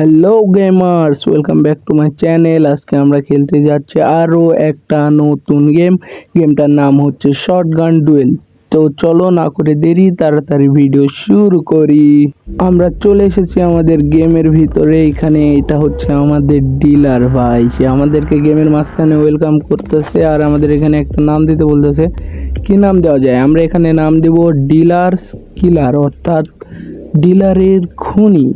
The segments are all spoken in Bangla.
Hello gamers welcome back to my channel আজকে আমরা খেলতে যাচ্ছি আরও একটা নতুন গেম গেমটার নাম হচ্ছে শর্ট গান ডুয়েল তো চলো না করে দেরি, তাড়াতাড়ি ভিডিও শুরু করি। আমরা চলে এসেছি আমাদের গেমের ভিতরে। এখানে এটা হচ্ছে আমাদের ডিলার ভাই। সে আমাদেরকে গেমের মাঝখানে ওয়েলকাম করতেছে আর আমাদের এখানে একটা নাম দিতে বলতেছে। কি নাম দেওয়া যায়? আমরা এখানে নাম দেব ডিলার্স কিলার অর্থাৎ ডিলারের খুনি।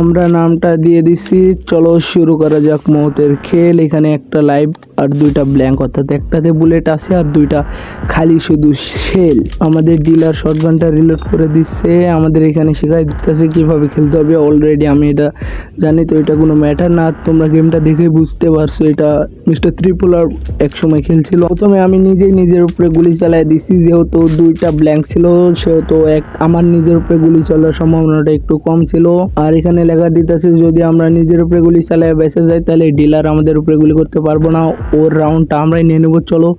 আমরা নামটা দিয়ে দিচ্ছি। চলো শুরু করা যাক মৌতের খেল। এখানে একটা লাইভ আর দুইটা ব্ল্যাঙ্ক অর্থাৎ একটাতে বুলেট আছে আর দুইটা খালি শুধু শেল আমাদের ডিলার শটগানটা রিলোড করে দিচ্ছে, আমাদের এখানে শেখাই দিতেছে কীভাবে খেলতে হবে। অলরেডি আমি এটা জানি, তো এটা কোনো ম্যাটার না। আর তোমরা গেমটা দেখে বুঝতে পারছ, এটা মিস্টার ত্রিপুলার এক সময় খেলছিল। প্রথমে আমি নিজেই নিজের উপরে গুলি চালাই দিছি, যেহেতু দুইটা ব্ল্যাঙ্ক ছিল, সেহেতু এক আমার নিজের উপরে গুলি চলার সম্ভাবনাটা একটু কম ছিল। আর এখানে লেখা দিতেছে, যদি আমরা নিজের উপরে গুলি চালাই বেঁচে যাই, তাহলে ডিলার আমাদের উপরে গুলি করতে পারব না। ওর রাউন্ডটা আমরাই নিয়ে নেব, চলো।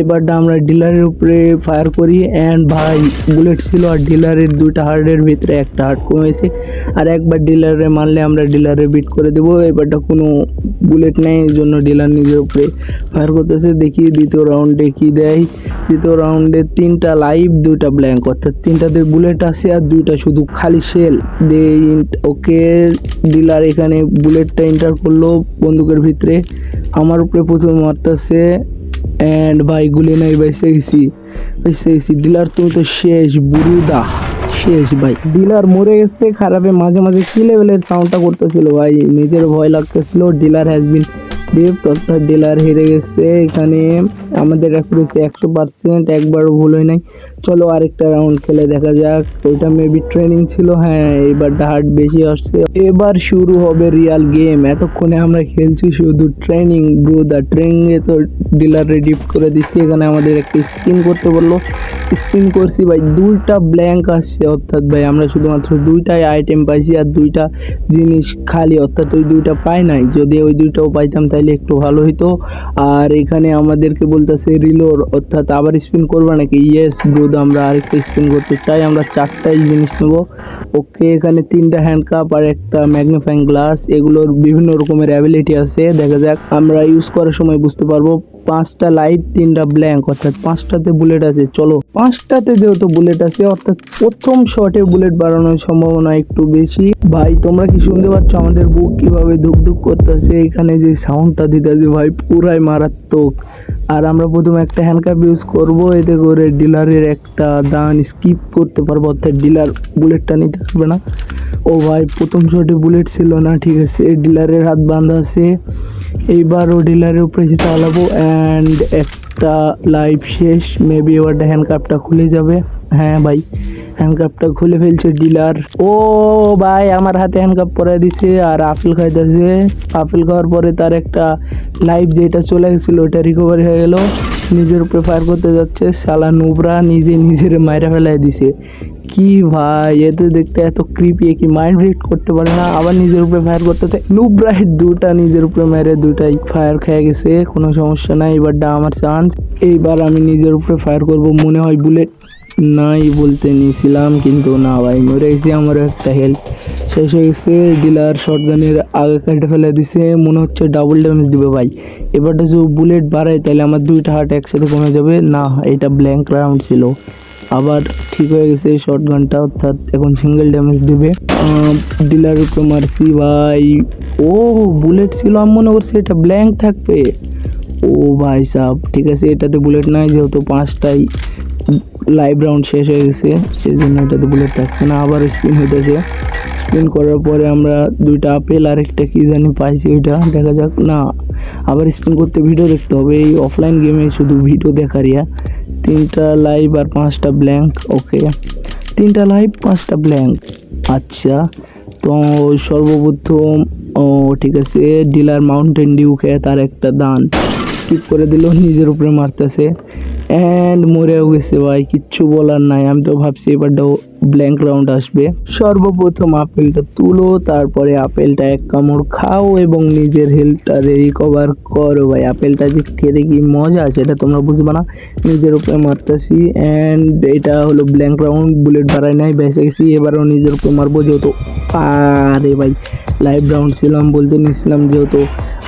এবারটা আমরা ডিলারের উপরে ফায়ার করি। অ্যান্ড ভাই বুলেট ছিল আর ডিলারের দুইটা হার্টের ভিতরে একটা হার্ট কমেছে আর একবার ডিলারে মারলে আমরা ডিলারে বিট করে দেবো। এবারটা কোনো বুলেট নেই, এই জন্য ডিলার নিজের উপরে ফায়ার করতেছে। দেখি দ্বিতীয় রাউন্ডে কি দেয়। দ্বিতীয় রাউন্ডে তিনটা লাইভ দুইটা ব্ল্যাঙ্ক অর্থাৎ তিনটাতে বুলেট আছে আর দুইটা শুধু খালি শেল দে ওকে, ডিলার এখানে বুলেটটা এন্টার করল বন্দুকের ভিতরে। আমার উপরে প্রথমে মারতেছে অ্যান্ড ভাই গুলি নাই, ভাই গেছি ভাই গেছি ডিলার তুমি তো শেষ বুরুদা শেষ ভাই। ডিলার মরে গেছে, খারাপে মাঝে মাঝে কি লেভেলের সাউন্ডটা করতেছিল ভাই? নিজের ভয় লাগতেছিল ডিলার হ্যাজ বিন অর্থাৎ ডিলার হেরে গেছে। এখানে আমাদের একশো পার্সেন্ট একবারও ভুল হয় নাই। চলো আরেকটা রাউন্ড খেলে দেখা যাক। ওইটা মেবি ট্রেনিং ছিল হ্যাঁ এবারটা হার্ট বেশি আসছে। এবার শুরু হবে রিয়াল গেম এতক্ষণে আমরা খেলছি শুধু ট্রেনিং ব্রো দা ট্রেনিংয়ে তো ডিলারে ডিপ করে দিচ্ছি। এখানে আমাদের একটা স্পিন করতে বলল। স্পিন করছি ভাই, দুইটা ব্ল্যাঙ্ক আসছে। অর্থাৎ ভাই, আমরা শুধুমাত্র দুইটাই আইটেম পাইছি আর দুইটা জিনিস খালি। অর্থাৎ ওই দুইটা পাই নাই। যদি ওই দুইটাও পাইতাম তাহলে একটু ভালো হতো আর এখানে আমাদেরকে বলতেছে রিলোর অর্থাৎ আবার স্পিন করবে নাকি? ইয়েস ব্রোদ আমরা আরেকটা স্পিন করতে চাই, আমরা চারটাই জিনিস নেব। ওকে, এখানে তিনটা হ্যান্ড কাপ আর একটা ম্যাগনিফাইং গ্লাস এগুলোর বিভিন্ন রকমের অ্যাবিলিটি আছে, দেখা যাক আমরা ইউজ করার সময় বুঝতে পারব। পাঁচটা লাইভ তিনটা ব্ল্যাঙ্ক অর্থাৎ পাঁচটাতে বুলেট আছে। চলো, পাঁচটাতে যেহেতু বুলেট আছে, অর্থাৎ প্রথম শটে বুলেট বাড়ানোর সম্ভাবনা একটু বেশি। ভাই, তোমরা কি শুনতে পাচ্ছ? আমাদের বুক কীভাবে ধুক ধুক করতেছে? এখানে যে সাউন্ডটা দিতেছে ভাই, পুরাই মারাত্মক। আর আমরা প্রথমে একটা হ্যান্ডকাপ ইউজ করব, এতে করে ডিলারের একটা দান স্কিপ করতে পারব, অর্থাৎ ডিলার বুলেটটা নিতে পারবে না। ও ভাই, প্রথম শটে বুলেট ছিল না, ঠিক আছে। ডিলারের হাত বাঁধা আছে। এইবার ও ডিলারের উপরে এসে চালাবো অ্যান্ড একটা লাইভ শেষ মেবি এবারটা হ্যান্ডকাপটা খুলে যাবে। হ্যাঁ ভাই হ্যান্ডকাপটা খুলে ফেলছে ডিলার। ও ভাই, আমার হাতে হ্যান্ডকাপ পরে দিছে আর আপেল খাইতেছে। আপেল খাওয়ার পরে তার একটা লাইভ যেটা চলে গেছিল ওটা রিকভারি হয়ে গেল। নিজের উপরে ফায়ার করতে যাচ্ছে, শালা নুবরা নিজে নিজের মাইরা ফেলাই দিছে। কি ভাই এতে দেখতে এত ক্রিপি কি মাইন্ড রিড করতে পারে না? আবার নিজের উপরে ফায়ার করতেছে। নুবরাই দুটা নিজের উপরে মেরে দুটাই ফায়ার খেয়ে গেছে, কোনো সমস্যা নাই এবারটা আমার চান্স এইবার আমি নিজের উপরে ফায়ার করব, মনে হয় বুলেট নাই বলতে নিয়েছিলাম, কিন্তু না ভাই, মরে গেছি আমারও একটা হেলথ শেষ হয়ে গেছে। ডিলার শর্টগানের আগে কেটে ফেলে দিছে, মনে হচ্ছে ডাবল ড্যামেজ দিবে ভাই। এবারটা যদি বুলেট বাড়ায়, তাহলে আমার দুইটা হার্ট একসাথে কমে যাবে। না, এটা ব্ল্যাঙ্ক রাউন্ড ছিল। আবার ঠিক হয়ে গেছে শর্ট গানটা, অর্থাৎ এখন সিঙ্গেল ড্যামেজ দেবে। ডিলার উপরে মারছি ভাই ও বুলেট ছিল আমি মনে করছি এটা ব্ল্যাঙ্ক থাকবে। ও ভাই সাহ ঠিক আছে, এটাতে বুলেট নাই, যেহেতু পাঁচটাই লাইভ রাউন্ড শেষ হয়ে গেছে সেই জন্য এটাতে বুলেট থাকছে না, আবার স্পিন হইতেছে। স্পিন করার পরে আমরা দুইটা আপেল আর একটা কি জানি পাইছি ওইটা, দেখা যাক, না। আবার স্পিন করতে ভিডিও দেখতে হবে, এই অফলাইন গেমে শুধু ভিডিও দেখার ইয়া তিনটা লাইভ আর পাঁচটা ব্ল্যাঙ্ক ওকে তিনটা লাইভ পাঁচটা ব্ল্যাঙ্ক আচ্ছা তো সর্বপ্রথম, ও, ঠিক আছে ডিলার মাউন্টেন ডিউকে তার একটা দান। স্কিপ করে দিল, নিজের উপরে মারতেছে। অ্যান্ড মরেও গেছে ভাই, কিচ্ছু বলার নাই। আমি তো ভাবছি এবারটাও ব্ল্যাঙ্ক রাউন্ড আসবে। সর্বপ্রথম আপেলটা তুলো, তারপরে আপেলটা এক কামড় খাও এবং নিজের হেলথটা রিকভার করো ভাই। আপেলটা যে খেতে কি মজা আছে এটা তোমরা বুঝবে না। নিজের উপরে মারতেছি অ্যান্ড এটা হলো ব্ল্যাঙ্ক রাউন্ড বুলেট বাড়াই নাই বেঁচে গেছি। এবারও নিজের উপরে মারবো যেহেতু আরে ভাই লাইভ রাউন্ড ছিলাম বলতে নিয়েছিলাম যেহেতু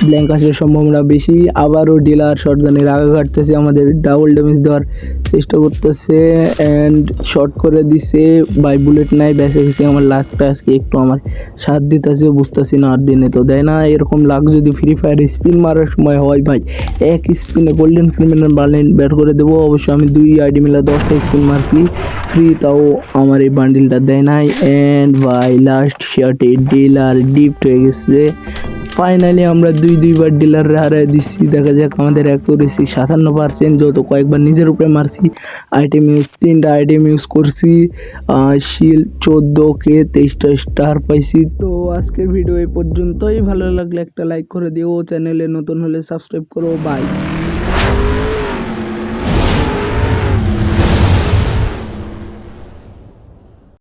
ব্ল্যাঙ্ক আসার সম্ভাবনা বেশি। আবারও ডিলার শর্টগানের আগা কাটতেছে আমাদের ডাবল ড্যামেজ দেওয়ার চেষ্টা করতেছে অ্যান্ড শর্ট করে দিছে বাই বুলেট নাই, বেঁচে গেছে, আমার লাকটা আজকে একটু আমার সাথ দিতেছে, বুঝতেছি না আর দিনে তো দেয় না, এরকম লাক যদি ফ্রি ফায়ার স্পিন মারার সময় হয় ভাই, এক স্পিনে গোল্ডেন ক্রিমিনাল বার্লেন ব্যাট করে দেবো, অবশ্য আমি দুই আইডি মিলে দশটা স্পিন মারছি ফ্রি তাও আমার এই বান্ডিলটা দেয় নাই অ্যান্ড ভাই লাস্ট শটে ডিলার ডিপট হয়ে গেছে ফাইনালি আমরা দুই দুইবার ডিলার হারাই দিচ্ছি দেখা যাক আমাদের অ্যাকুরেসি সাতান্ন পার্সেন্ট যত কয়েকবার নিজের উপরে মারছি। আইটেম ইউজ তিনটা আইটেম ইউজ করছি। শিল চোদ্দ কে তেইশটা স্টার পাইছি। তো আজকের ভিডিও এই পর্যন্তই। ভালো লাগলে একটা লাইক করে দিও। চ্যানেলে নতুন হলে সাবস্ক্রাইব করো। বাই